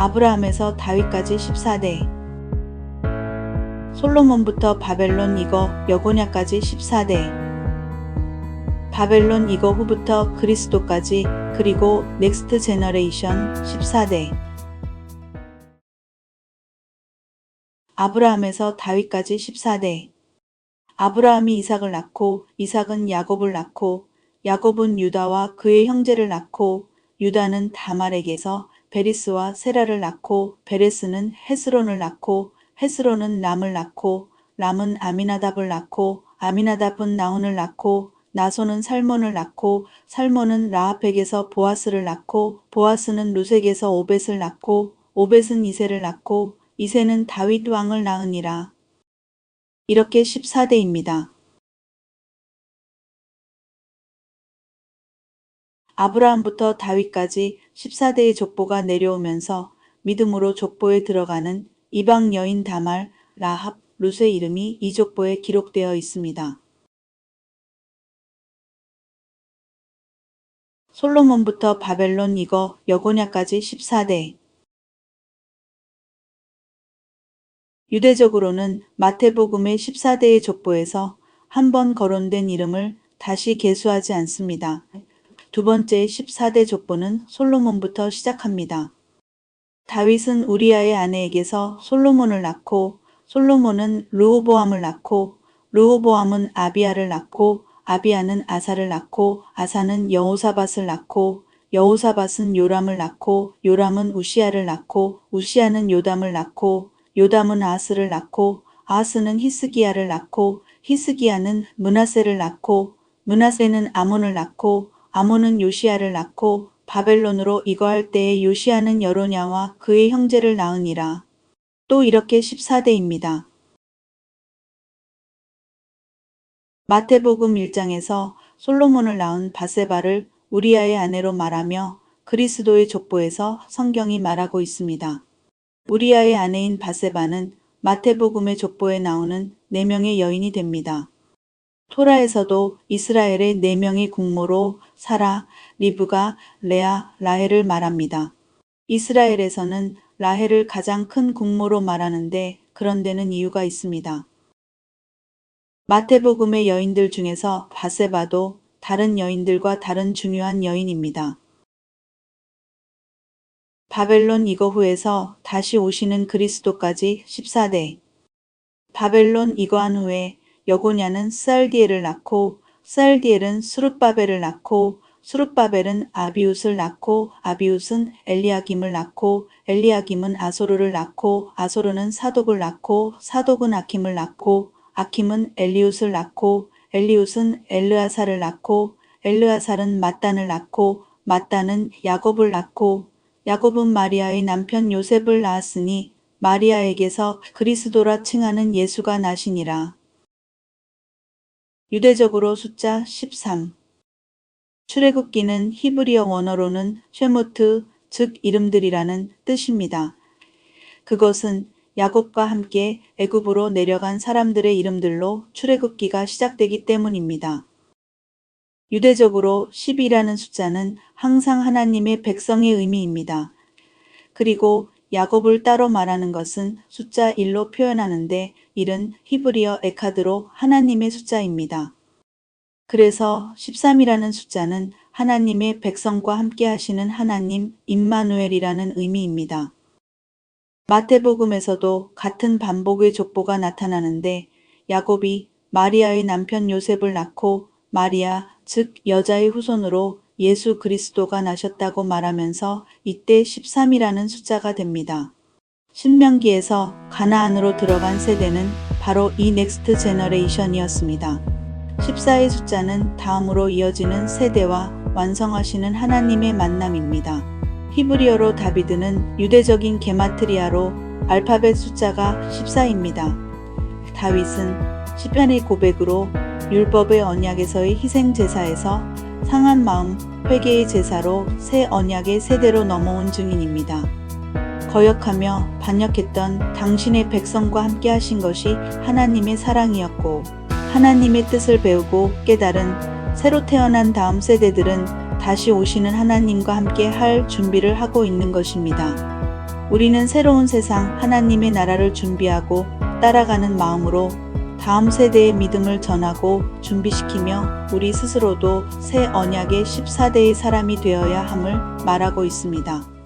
아브라함에서 다윗까지 14대. 솔로몬부터 바벨론 이거 여고냐까지 14대. 바벨론 이거 후부터 그리스도까지 그리고 넥스트 제너레이션 14대. 아브라함에서 다윗까지 14대. 아브라함이 이삭을 낳고 이삭은 야곱을 낳고 야곱은 유다와 그의 형제를 낳고 유다는 다말에게서 베리스와 세라를 낳고 베레스는 헤스론을 낳고 헤스론은 람을 낳고 람은 아미나답을 낳고 아미나답은 나훈을 낳고 나손은 살몬을 낳고 살몬은 라합에게서 보아스를 낳고 보아스는 루색에서 오벳을 낳고 오벳은 이세를 낳고 이세는 다윗 왕을 낳으니라. 이렇게 14대입니다. 아브라함부터 다윗까지 14대의 족보가 내려오면서 믿음으로 족보에 들어가는 이방 여인 다말, 라합, 룻의 이름이 이 족보에 기록되어 있습니다. 솔로몬부터 바벨론 이거 여고냐까지 14대 유대적으로는 마태복음의 14대의 족보에서 한 번 거론된 이름을 다시 계수하지 않습니다. 두 번째 14대 족보는 솔로몬부터 시작합니다. 다윗은 우리아의 아내에게서 솔로몬을 낳고 솔로몬은 르호보암을 낳고 르호보암은 아비아를 낳고 아비아는 아사를 낳고 아사는 여호사밧을 낳고 여호사밧은 요람을 낳고 요람은 우시아를 낳고 우시아는 요담을 낳고 요담은 아스를 낳고 아스는 히스기야를 낳고 히스기야는 문하세를 낳고 문하세는 아몬을 낳고 아몬은 요시아를 낳고 바벨론으로 이거할 때에 요시아는 여로냐와 그의 형제를 낳으니라. 또 이렇게 14대입니다. 마태복음 1장에서 솔로몬을 낳은 바세바를 우리아의 아내로 말하며 그리스도의 족보에서 성경이 말하고 있습니다. 우리아의 아내인 바세바는 마태복음의 족보에 나오는 4명의 여인이 됩니다. 토라에서도 이스라엘의 4명의 국모로 사라, 리브가, 레아, 라헬을 말합니다. 이스라엘에서는 라헬을 가장 큰 국모로 말하는데 그런 데는 이유가 있습니다. 마태복음의 여인들 중에서 바세바도 다른 여인들과 다른 중요한 여인입니다. 바벨론 이거후에서 다시 오시는 그리스도까지 14대. 바벨론 이거한 후에 여고냐는 스알디엘을 낳고 스알디엘은 수룹바벨을 낳고 수룹바벨은 아비웃을 낳고 아비웃은 엘리야김을 낳고 엘리야김은 아소르를 낳고 아소르는 사독을 낳고 사독은 아킴을 낳고 아킴은 엘리웃을 낳고 엘리웃은 엘르아사를 낳고 엘르아살은 mat단을 낳고 mat단은 야곱을 낳고 야곱은 마리아의 남편 요셉을 낳았으니 마리아에게서 그리스도라 칭하는 예수가 나시니라. 유대적으로 숫자 13 출애굽기는 히브리어 원어로는 쉐모트, 즉 이름들이라는 뜻입니다. 그것은 야곱과 함께 애굽으로 내려간 사람들의 이름들로 출애굽기가 시작되기 때문입니다. 유대적으로 10이라는 숫자는 항상 하나님의 백성의 의미입니다. 그리고 야곱을 따로 말하는 것은 숫자 1로 표현하는데 1은 히브리어 에카드로 하나님의 숫자입니다. 그래서 13이라는 숫자는 하나님의 백성과 함께 하시는 하나님 임마누엘이라는 의미입니다. 마태복음에서도 같은 반복의 족보가 나타나는데 야곱이 마리아의 남편 요셉을 낳고 마리아, 즉 여자의 후손으로 예수 그리스도가 나셨다고 말하면서 이때 13이라는 숫자가 됩니다. 신명기에서 가나안으로 들어간 세대는 바로 이 넥스트 제너레이션이었습니다. 14의 숫자는 다음으로 이어지는 세대와 완성하시는 하나님의 만남입니다. 히브리어로 다비드는 유대적인 게마트리아로 알파벳 숫자가 14입니다. 다윗은 시편의 고백으로 율법의 언약에서의 희생 제사에서 상한 마음 회개의 제사로 새 언약의 세대로 넘어온 증인입니다. 거역하며 반역했던 당신의 백성과 함께 하신 것이 하나님의 사랑이었고 하나님의 뜻을 배우고 깨달은 새로 태어난 다음 세대들은 다시 오시는 하나님과 함께 할 준비를 하고 있는 것입니다. 우리는 새로운 세상 하나님의 나라를 준비하고 따라가는 마음으로 다음 세대의 믿음을 전하고 준비시키며 우리 스스로도 새 언약의 14대의 사람이 되어야 함을 말하고 있습니다.